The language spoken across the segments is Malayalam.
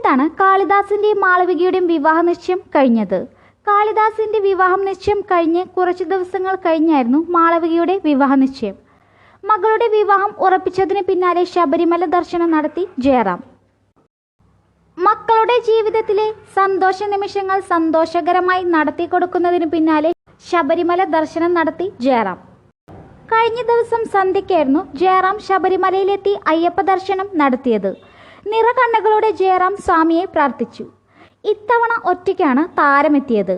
അടുത്താണ് കാളിദാസിന്റെയും മാളവികയുടെയും വിവാഹ നിശ്ചയം കഴിഞ്ഞത്. കാളിദാസിന്റെ വിവാഹം നിശ്ചയം കഴിഞ്ഞ് കുറച്ച് ദിവസങ്ങൾ കഴിഞ്ഞായിരുന്നു മാളവികയുടെ വിവാഹ നിശ്ചയം. മകളുടെ വിവാഹം ഉറപ്പിച്ചതിന് പിന്നാലെ ശബരിമല ദർശനം നടത്തി ജയറാം. മക്കളുടെ ജീവിതത്തിലെ സന്തോഷ നിമിഷങ്ങൾ സന്തോഷകരമായി നടത്തി കൊടുക്കുന്നതിന് പിന്നാലെ ശബരിമല ദർശനം നടത്തി ജയറാം. കഴിഞ്ഞ ദിവസം സന്ധ്യയ്ക്കായിരുന്നു ജയറാം ശബരിമലയിലെത്തി അയ്യപ്പ ദർശനം നടത്തിയത്. നിറകണ്ണുകളോടെ ജയറാം സ്വാമിയെ പ്രാർത്ഥിച്ചു. ഇത്തവണ ഒറ്റയ്ക്കാണ് താരമെത്തിയത്.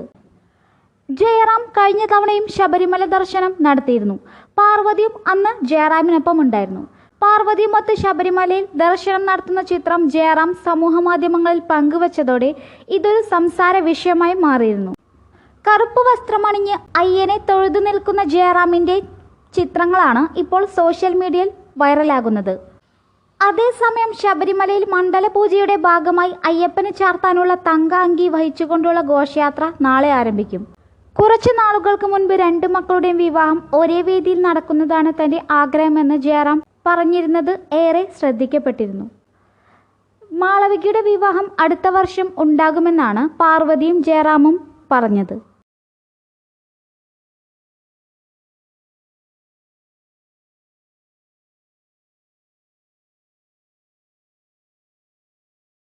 ജയറാം കഴിഞ്ഞ തവണയും ശബരിമല ദർശനം നടത്തിയിരുന്നു. പാർവതിയും അന്ന് ജയറാമിനൊപ്പം ഉണ്ടായിരുന്നു. പാർവതിയുമൊത്ത് ശബരിമലയിൽ ദർശനം നടത്തുന്ന ചിത്രം ജയറാം സമൂഹമാധ്യമങ്ങളിൽ പങ്കുവച്ചതോടെ ഇതൊരു സംസാര വിഷയമായി മാറിയിരുന്നു. കറുപ്പ് വസ്ത്രമണിഞ്ഞ് അയ്യനെ തൊഴുതു നിൽക്കുന്ന ജയറാമിന്റെ ചിത്രങ്ങളാണ് ഇപ്പോൾ സോഷ്യൽ മീഡിയയിൽ വൈറലാകുന്നത്. അതേസമയം ശബരിമലയിൽ മണ്ഡലപൂജയുടെ ഭാഗമായി അയ്യപ്പന് ചാർത്താനുള്ള തങ്ക അങ്കി വഹിച്ചുകൊണ്ടുള്ള ഘോഷയാത്ര നാളെ ആരംഭിക്കും. കുറച്ചു നാളുകൾക്ക് മുൻപ് രണ്ട് മക്കളുടെയും വിവാഹം ഒരേ വേദിയിൽ നടക്കുന്നതാണ് തന്റെ ആഗ്രഹമെന്ന് ജയറാം പറഞ്ഞിരുന്നത് ഏറെ ശ്രദ്ധിക്കപ്പെട്ടിരുന്നു. മാളവികയുടെ വിവാഹം അടുത്ത വർഷം ഉണ്ടാകുമെന്നാണ് പാർവതിയും ജയറാമും പറഞ്ഞത്.